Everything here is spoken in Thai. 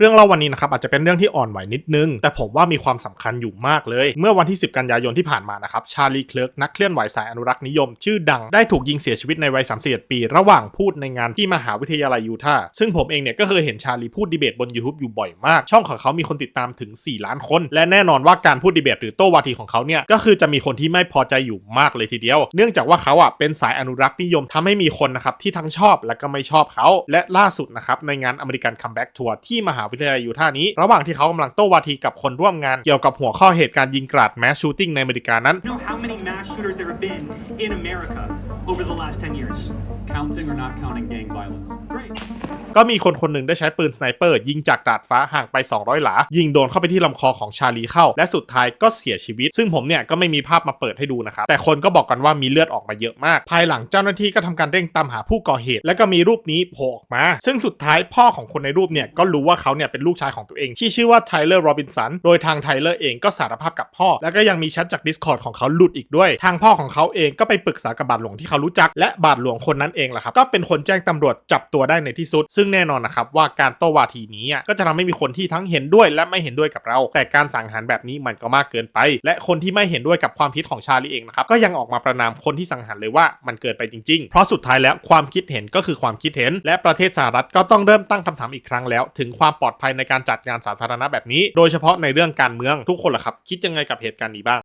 เรื่องเล่าวันนี้นะครับอาจจะเป็นเรื่องที่อ่อนไหวนิดนึง แต่ผมว่ามีความสำคัญอยู่มากเลย เมื่อวันที่ 10 กันยายนที่ผ่านมานะครับชาลีเคลิร์กนักเคลื่อนไหวสายอนุรักษ์นิยม ชื่อดังได้ถูกยิงเสียชีวิตในวัย31ปี ระหว่างพูดในงานที่มหาวิทยาลัยยูทาห์ซึ่งผมเองเนี่ยก็เคยเห็นชาลีพูดดีเบตบน YouTube อยู่บ่อยมาก ช่องของเขามีคนติดตามถึง 4 ล้านคน และแน่นอนว่าการพูดดีเบตหรือโต้วาทีของเขาเนี่ยก็คือจะมีคนที่ไม่พอใจอยู่มากเลยทีเดียว เนื่องจากว่าเขาอะเป็นสายอนุรักษ์นิยมทำให้มีคนนะครับที่ทั้งชอบและก็ไม่ชอบเขา และล่าสุดนะครับในงานอเมริกันคัมแบ็กทัวร์ที่มหาวิทยาลัยยูท่านี้ ระหว่างที่เขากำลังโต้วาทีกับคนร่วมงานเกี่ยวกับหัวข้อเหตุการณ์ยิงกราดแมสชูติ้งในอเมริกานั้น counting or not counting gang violence ก็มีคนคนหนึ่งได้ใช้ปืนสไนเปอร์ยิงจากดาดฟ้าห่างไป 200 หลา ยิงโดนเข้าไปที่ลำคอของชาลีเข้า และสุดท้ายก็เสียชีวิต ซึ่งผมเนี่ยก็ไม่มีภาพมาเปิดให้ดูนะครับ แต่คนก็บอกกันว่ามีเลือดออกมาเยอะมาก ภายหลังเจ้าหน้าที่ก็ทำการเร่งตามหาผู้ก่อเหตุ และก็มีรูปนี้โผล่ออกมา ซึ่งสุดท้ายพ่อของคนในรูปเนี่ยก็รู้ว่าเขาเนี่ยเป็นลูกชายของตัวเอง ที่ชื่อว่าไทเลอร์โรบินสันโดยทางไทเลอร์เองก็สารภาพกับพ่อ แล้วก็ยังมีแชทจาก Discord ของเขาหลุดอีกด้วย ทางพ่อของเขาเองก็ไปปรึกษากับบาทหลวงที่เขารู้จัก และบาทหลวงคนนั้นเองแหละครับก็เป็นคนแจ้งตำรวจจับตัวได้ในที่สุด ซึ่งแน่นอนนะครับว่าการโต้วาทีนี้อะก็จะทำให้มีคนที่ทั้งเห็นด้วยและไม่เห็นด้วยกับเรา แต่การสังหารแบบนี้มันก็มากเกินไป และคนที่ไม่เห็นด้วยกับความคิดของชาลีเองนะครับก็ยังออกมาประนามคนที่สังหารเลยว่ามันเกินไปจริงๆ เพราะสุดท้ายแล้วความคิดเห็นก็คือความคิดเห็น และประเทศสหรัฐก็ต้องเริ่มตั้งคำถามอีกครั้งแล้ว ถึงความปลอดภัยในการจัดงานสาธารณะแบบนี้ โดยเฉพาะในเรื่องการเมืองทุกคนล่ะครับคิดยังไงกับเหตุการณ์นี้บ้าง